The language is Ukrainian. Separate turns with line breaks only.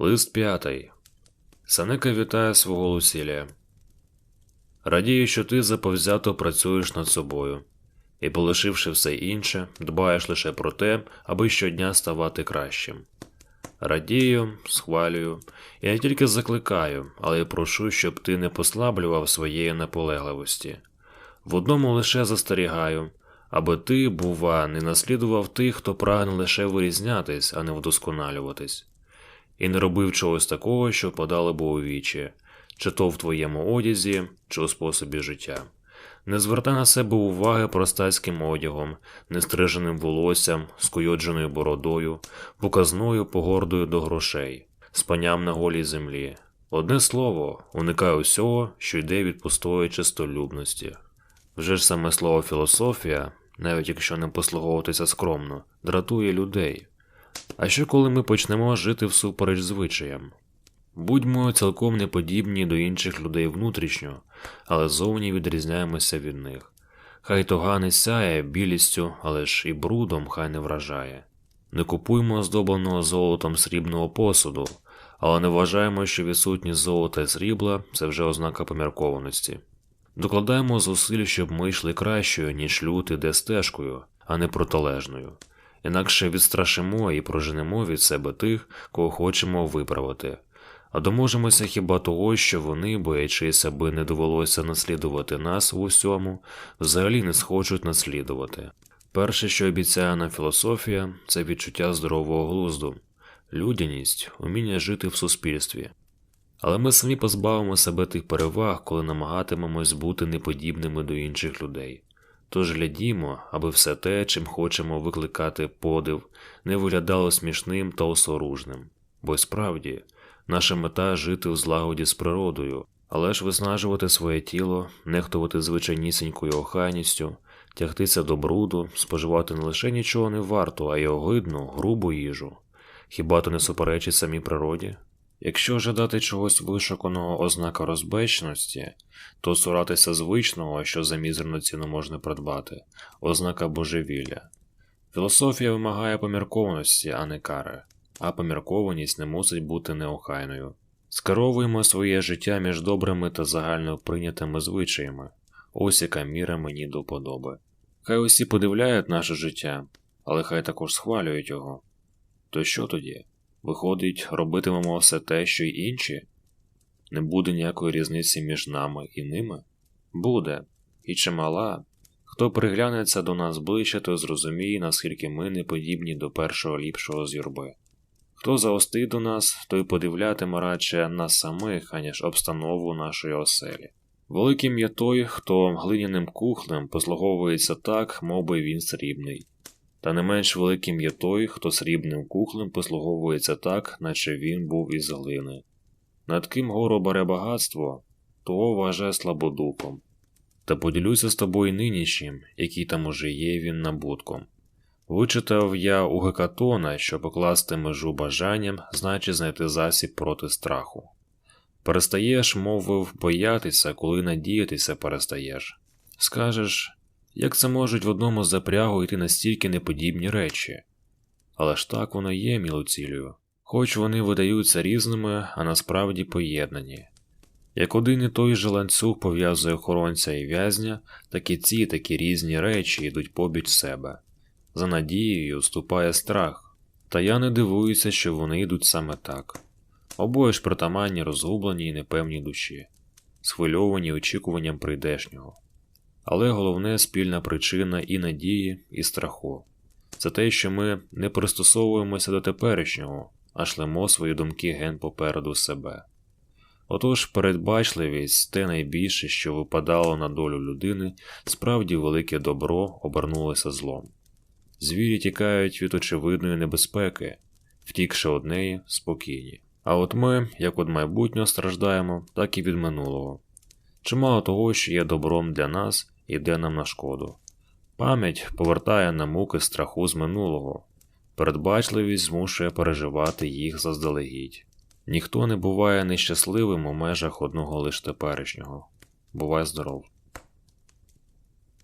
Лист п'ятий. Санека вітає свого Лусілія. Радію, що ти заповзято працюєш над собою і, полишивши все інше, дбаєш лише про те, аби щодня ставати кращим. Радію, схвалюю, і не тільки закликаю, але й прошу, щоб ти не послаблював своєї наполегливості. В одному лише застерігаю, аби ти, бува, не наслідував тих, хто прагне лише вирізнятись, а не вдосконалюватись і не робив чогось такого, що подало б у вічі, чи то в твоєму одязі, чи у способі життя. Не звертай на себе уваги простацьким одягом, нестриженим волоссям, скуйодженою бородою, показною погордою до грошей, спаням на голій землі. Одне слово, уникай усього, що йде від пустої чистолюбності. Вже ж саме слово філософія, навіть якщо не послуговуватися скромно, дратує людей. А що коли ми почнемо жити всупереч звичаям? Будьмо цілком не подібні до інших людей внутрішньо, але зовні відрізняємося від них. Хай тога не сяє білістю, але ж і брудом хай не вражає. Не купуймо оздобленого золотом срібного посуду, але не вважаємо, що відсутність золота і срібла це вже ознака поміркованості. Докладаємо зусиль, щоб ми йшли кращою, ніж люд іде стежкою, а не протилежною. Інакше відстрашимо і проженемо від себе тих, кого хочемо виправити, а доможемося хіба того, що вони, боячись, аби не довелося наслідувати нас в усьому, взагалі не схочуть наслідувати. Перше, що обіцяє нам філософія, це відчуття здорового глузду, людяність, уміння жити в суспільстві. Але ми самі позбавимо себе тих переваг, коли намагатимемось бути неподібними до інших людей. Тож глядімо, аби все те, чим хочемо викликати подив, не виглядало смішним та осоружним, бо справді наша мета жити в злагоді з природою, але ж виснажувати своє тіло, нехтувати звичайнісінькою охайністю, тягтися до бруду, споживати не лише нічого не варто, а й огидну, грубу їжу. Хіба то не суперечить самій природі? Якщо жадати чогось вишуканого ознака розбечності, то цуратися звичного, що за мізерну ціну можна придбати, ознака божевілля. Філософія вимагає поміркованості, а не кари, а поміркованість не мусить бути неохайною. Скеровуємо своє життя між добрими та загально прийнятими звичаями, ось яка міра мені до подоби. Хай усі подивляють наше життя, але хай також схвалюють його. То що тоді? Виходить, робитимемо все те, що й інші? Не буде ніякої різниці між нами і ними? Буде, і чимала. Хто приглянеться до нас ближче, той зрозуміє, наскільки ми не подібні до першого ліпшого з юрби. Хто заостить до нас, той подивлятиме радше нас самих, аніж обстанову нашої оселі. Великим є той, хто глиняним кухлем послуговується так, мов би він срібний. Та не менш великим є той, хто срібним кухлем послуговується так, наче він був із глини. Над ким гору бере багатство, того вважає слабодухом. Та поділюся з тобою нинішнім, який там уже є він набутком. Вичитав я у Гекатона, що покласти межу бажанням значить знайти засіб проти страху. Перестаєш, мовив, боятися, коли надіятися перестаєш. Скажеш, як це можуть в одному запрягу йти настільки неподібні речі? Але ж так воно є, мілоцілію, хоч вони видаються різними, а насправді поєднані. Як один і той же ланцюг пов'язує охоронця і в'язня, так і ці такі різні речі йдуть побіч себе. За надією ступає страх, та я не дивуюся, що вони йдуть саме так. Обоє ж притаманні розгублені і непевні душі, схвильовані очікуванням прийдешнього. Але головне спільна причина і надії, і страху це те, що ми не пристосовуємося до теперішнього, а шлемо свої думки ген попереду себе. Отож, передбачливість те найбільше, що випадало на долю людини, справді велике добро обернулося злом. Звірі тікають від очевидної небезпеки, втікши од неї спокійні. А от ми, як від майбутнього страждаємо, так і від минулого. Чимало того, що є добром для нас, іде нам на шкоду. Пам'ять повертає на муки страху з минулого, передбачливість змушує переживати їх заздалегідь. Ніхто не буває нещасливим у межах одного лиш теперішнього. Бувай здоров.